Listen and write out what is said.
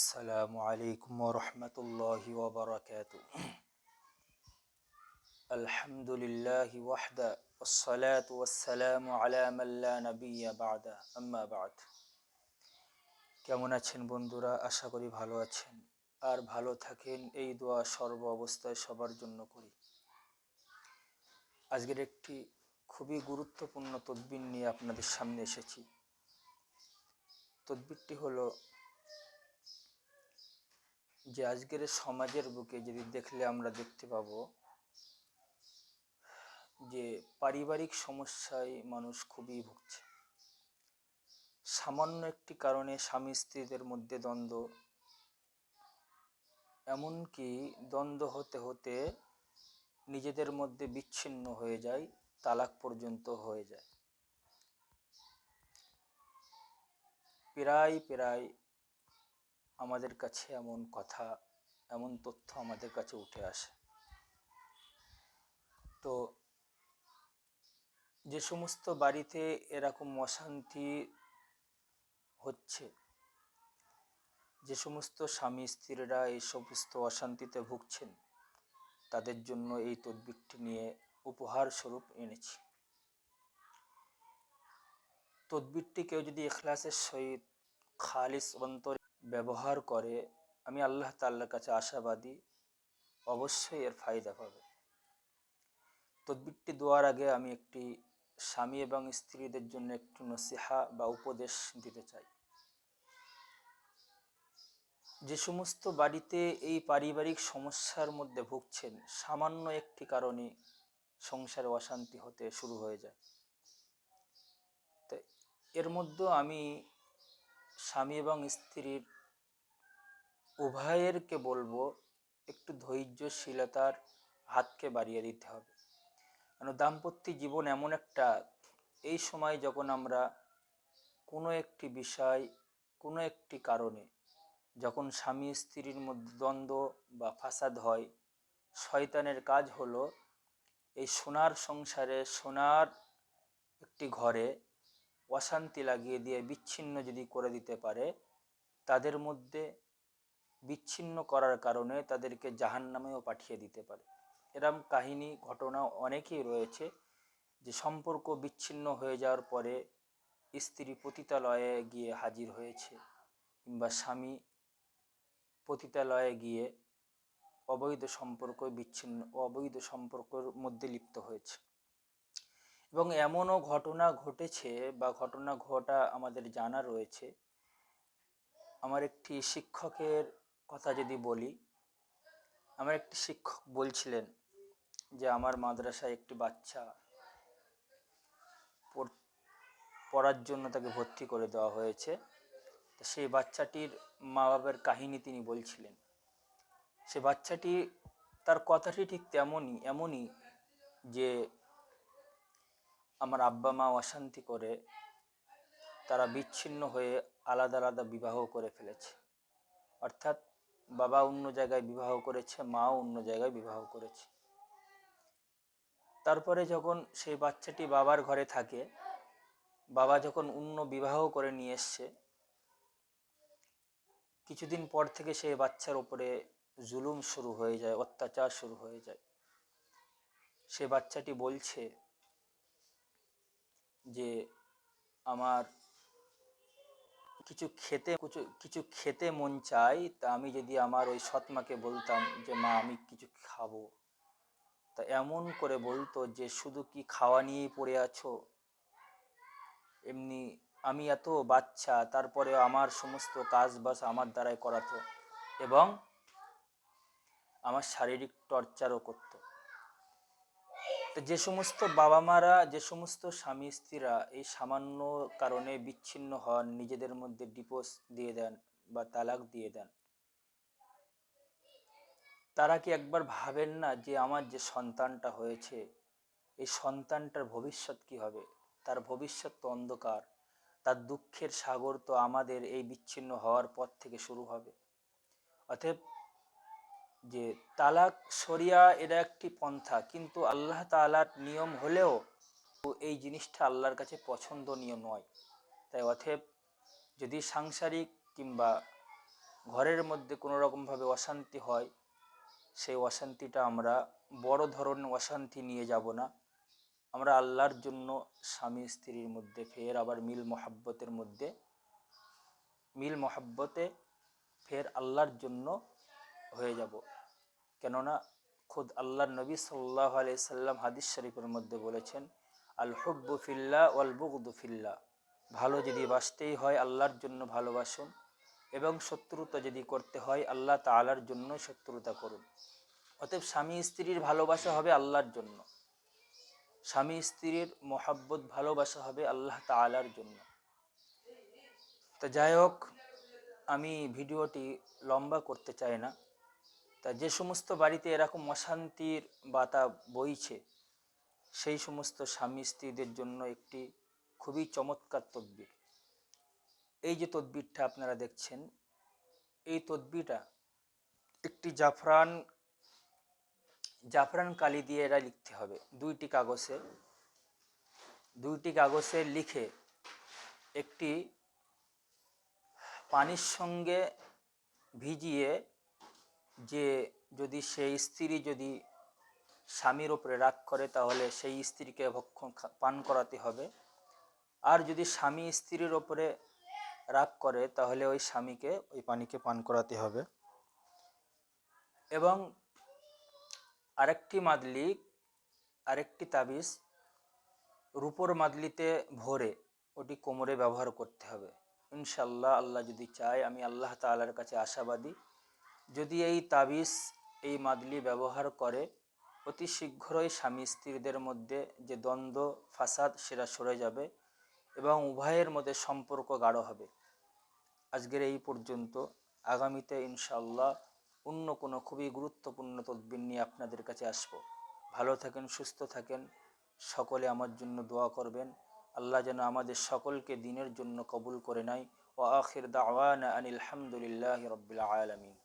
السلام عليكم ورحمة الله وبركاته الحمد لله وحده والصلاة والسلام على من لا نبي بعده أما بعد কেমন আছেন বন্ধুরা আশা করি ভালো আছেন আর ভালো থাকেন এই দোয়া সর্ব অবস্থায় সবার জন্য করি আজকের একটি খুবই গুরুত্বপূর্ণ তদবির নিয়ে আপনাদের সামনে এসেছি তদবিরটি হলো যে আজকের সমাজের বুকে যদি দেখলে আমরা দেখতে পাবো যে পারিবারিক সমস্যায় মানুষ খুবই ভুগছে। সামান্য একটি কারণে স্বামী স্ত্রীদের মধ্যে দ্বন্দ্ব। এমনকি দ্বন্দ্ব হতে হতে নিজেদের মধ্যে বিচ্ছিন্ন হয়ে যায়, তালাক পর্যন্ত হয়ে যায়। প্রায় প্রায় আমাদের কাছে এমন কথা, এমন তথ্য আমাদের কাছে উঠে আসে। তো যে সমস্ত বাড়িতে এরকম অশান্তি হচ্ছে, যে সমস্ত স্বামী স্ত্রীরা এই সমস্ত অশান্তিতে ভুগছেন, তাদের জন্য এই তদবিরটি নিয়ে উপহার স্বরূপ এনেছি। তদবিরটি কেউ যদি এখলাসের সহিত খালিস অন্তরে ব্যবহার করে আমি আল্লাহ তাল্লার কাছে আশাবাদী, অবশ্যই এর ফায়দা পাবে। তদবিরটি দেওয়ার আগে আমি একটি স্বামী এবং স্ত্রীদের জন্য একটু নসিহা বা উপদেশ দিতে চাই। যে সমস্ত বাড়িতে এই পারিবারিক সমস্যার মধ্যে ভুগছেন, সামান্য একটি কারণে সংসারে অশান্তি হতে শুরু হয়ে যায়। তো এর মধ্যে আমি স্বামী এবং স্ত্রীর উভয়েরকে বলব একটু ধৈর্যশীলতার হাতকে বাড়িয়ে দিতে হবে। কেন দাম্পত্য জীবন এমন একটা, এই সময় যখন আমরা কোনো একটি বিষয়, কোনো একটি কারণে যখন স্বামী স্ত্রীর মধ্যে দ্বন্দ্ব বা ফাসাদ হয়, শয়তানের কাজ হলো এই সোনার সংসারে, সোনার একটি ঘরে অশান্তি লাগিয়ে দিয়ে বিচ্ছিন্ন যদি করে দিতে পারে, তাদের মধ্যে বিচ্ছিন্ন করার কারণে তাদেরকে জাহান নামেও পাঠিয়ে দিতে পারে। এরম কাহিনী, ঘটনা অনেকেই রয়েছে যে সম্পর্ক বিচ্ছিন্ন হয়ে যাওয়ার পরে স্ত্রী পতিতালয়ে গিয়ে হাজির হয়েছে কিংবা স্বামী পতিতালয়ে গিয়ে অবৈধ সম্পর্ক বিচ্ছিন্ন, অবৈধ সম্পর্কের মধ্যে লিপ্ত হয়েছে। এবং এমনও ঘটনা ঘটেছে বা ঘটনা ঘটা আমাদের জানা রয়েছে। আমার একটি শিক্ষকের কথা যদি বলি, আমার একটি শিক্ষক বলছিলেন যে, আমার মাদ্রাসায় একটি বাচ্চা পড়ার জন্য তাকে ভর্তি করে দেওয়া হয়েছে। সেই বাচ্চাটির মা বাবার কাহিনী তিনি বলছিলেন। সে বাচ্চাটি, তার কথাটি ঠিক তেমনই, এমনই যে আমার আব্বা মা অশান্তি করে তারা বিচ্ছিন্ন হয়ে আলাদা আলাদা বিবাহ করে ফেলেছে। অর্থাৎ বাবা অন্য জায়গায় বিবাহ করেছে, মাও অন্য জায়গায় বিবাহ করেছে। তারপরে যখন সেই বাচ্চাটি বাবার ঘরে থাকে, বাবা যখন অন্য বিবাহ করে নিয়ে এসছে, কিছুদিন পর থেকে সেই বাচ্চার ওপরে জুলুম শুরু হয়ে যায়, অত্যাচার শুরু হয়ে যায়। সে বাচ্চাটি বলছে যে আমার কিছু খেতে, কিছু কিছু খেতে মন চাই তা আমি যদি আমার ওই সৎমাকে বলতাম যে, মা, আমি কিছু খাব। তা এমন করে বলতো যে, শুধু কি খাওয়া নিয়েই পড়ে আছো? এমনি আমি এত বাচ্চা তারপরে আমার সমস্ত কাজ বাস আমার দ্বারাই করাতো এবং আমার শারীরিক টর্চারও করতো। যে সমস্ত বাবা মারা যে সমস্ত স্বামী স্ত্রীরা এই সামান্য কারণে বিচ্ছিন্ন হন, নিজেদের মধ্যে ডিপোজ দিয়ে দেন বা তালাক দিয়ে দেন, তারা কি একবার ভাবেন না যে আমার যে সন্তানটা হয়েছে, এই সন্তানটার ভবিষ্যৎ কি হবে? তার ভবিষ্যৎ তো অন্ধকার, তার দুঃখের সাগর তো আমাদের এই বিচ্ছিন্ন হওয়ার পর থেকে শুরু হবে। অতএব যে তালাক সরিয়া এটা একটি পন্থা, কিন্তু আল্লাহ তালার নিয়ম হলেও এই জিনিসটা আল্লাহর কাছে পছন্দনীয় নয়। তাই অথেব যদি সাংসারিক কিংবা ঘরের মধ্যে কোনো রকমভাবে অশান্তি হয়, সেই অশান্তিটা আমরা বড় ধরনের অশান্তি নিয়ে যাব না। আমরা আল্লাহর জন্য স্বামী স্ত্রীর মধ্যে, ফের আবার মিল মহাব্বতের মধ্যে, মিল মহাব্বতে ফের আল্লাহর জন্য হয়ে যাব। কেননা খুদ আল্লাহর নবী সাল্লাহ আলি সাল্লাম হাদিস শরীফের মধ্যে বলেছেন আল হুব্বু ফিল্লা ওয়াল বুগদু ফিল্লা ভালো যদি বাসতেই হয় আল্লাহর জন্য ভালোবাসুন এবং শত্রুতা যদি করতে হয় আল্লাহ তালার জন্য শত্রুতা করুন। অতএব স্বামী স্ত্রীর ভালোবাসা হবে আল্লাহর জন্য। স্বামী স্ত্রীর মোহাব্বত ভালোবাসা হবে আল্লাহ তালার জন্য। তো যাই হোক, আমি ভিডিওটি লম্বা করতে চাই না। তা যে সমস্ত বাড়িতে এরকম অশান্তির বাতা বইছে, সেই সমস্ত স্বামী স্ত্রীদের জন্য একটি খুবই চমৎকার তদ্বির। এই যে তদ্বিরটা আপনারা দেখছেন, এই তদ্বিরটা একটি জাফরান জাফরান কালি দিয়ে এরা লিখতে হবে। দুইটি কাগজে দুইটি কাগজে লিখে একটি পানির সঙ্গে ভিজিয়ে যে যদি সেই স্ত্রী যদি স্বামীর ওপরে রাগ করে, তাহলে সেই স্ত্রীকে ভক্ষণ পান করাতে হবে। আর যদি স্বামী স্ত্রীর ওপরে রাগ করে, তাহলে ওই স্বামীকে, ওই পানিকে পান করাতে হবে। এবং আরেকটি মাদলি, আরেকটি তাবিজ রূপোর মাদলিতে ভরে ওটি কোমরে ব্যবহার করতে হবে। ইনশাল্লাহ আল্লাহ যদি চায়, আমি আল্লাহ তাআলার কাছে আশাবাদী। যদি এই তাবিজ এই মাদলি ব্যবহার করে, অতি শীঘ্রই স্বামী স্ত্রীদের মধ্যে যে দ্বন্দ্ব, ফাসাদ, সেটা সরে যাবে এবং উভয়ের মধ্যে সম্পর্ক গাঢ় হবে। আজকের এই পর্যন্ত। আগামীতে ইনশাআল্লাহ অন্য কোনো খুবই গুরুত্বপূর্ণ তদবির নিয়ে আপনাদের কাছে আসব। ভালো থাকেন, সুস্থ থাকেন, সকলে আমার জন্য দোয়া করবেন। আল্লাহ যেন আমাদের সকলকে দিনের জন্য কবুল করে নেয়। ও আখির দাওয়ান আনিল হামদুলিল্লাহ আলমিন।